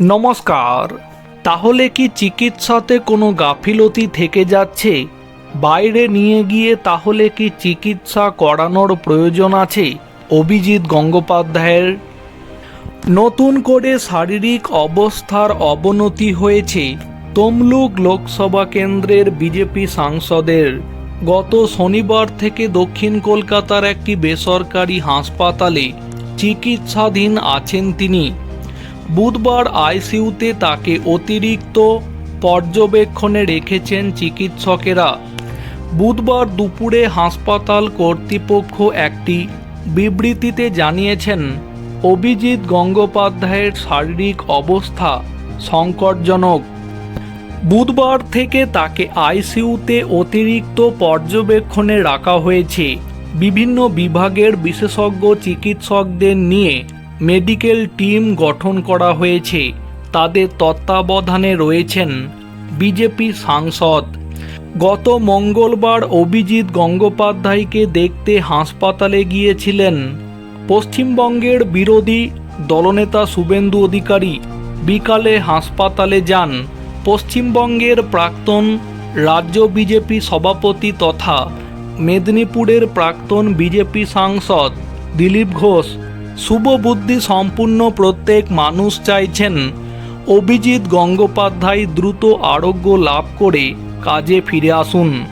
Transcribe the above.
নমস্কার, তাহলে কি চিকিৎসাতে কোনো গাফিলতি থেকে যাচ্ছে? বাইরে নিয়ে গিয়ে তাহলে কি চিকিৎসা করানোর প্রয়োজন আছে? অভিজিৎ গঙ্গোপাধ্যায়ের নতুন করে শারীরিক অবস্থার অবনতি হয়েছে তমলুক লোকসভা কেন্দ্রের বিজেপি সাংসদের। গত শনিবার থেকে দক্ষিণ কলকাতার একটি বেসরকারি হাসপাতালে চিকিৎসাধীন আছেন তিনি। বুধবার আইসিইউতে তাকে অতিরিক্ত পর্যবেক্ষণে রেখেছেন চিকিৎসকেরা। বুধবার দুপুরে হাসপাতাল কর্তৃপক্ষ একটি বিবৃতিতে জানিয়েছেন, অভিজিৎ গঙ্গোপাধ্যায়ের শারীরিক অবস্থা সংকটজনক। বুধবার থেকে তাকে আইসিইউতে অতিরিক্ত পর্যবেক্ষণে রাখা হয়েছে। বিভিন্ন বিভাগের বিশেষজ্ঞ চিকিৎসকদের নিয়ে মেডিকেল টিম গঠন করা হয়েছে। তাদের তত্ত্বাবধানে রয়েছেন বিজেপি সাংসদ। গত মঙ্গলবার অভিজিৎ গঙ্গোপাধ্যায়কে দেখতে হাসপাতালে গিয়েছিলেন পশ্চিমবঙ্গের বিরোধী দলনেতা শুভেন্দু অধিকারী। বিকালে হাসপাতালে যান পশ্চিমবঙ্গের প্রাক্তন রাজ্য বিজেপি সভাপতি তথা মেদিনীপুরের প্রাক্তন বিজেপি সাংসদ দিলীপ ঘোষ। শুভবুদ্ধি সম্পূর্ণ প্রত্যেক মানুষ চাইছেন। অভিজিৎ গঙ্গোপাধ্যায় দ্রুত আরোগ্য লাভ করে কাজে ফিরে আসুন।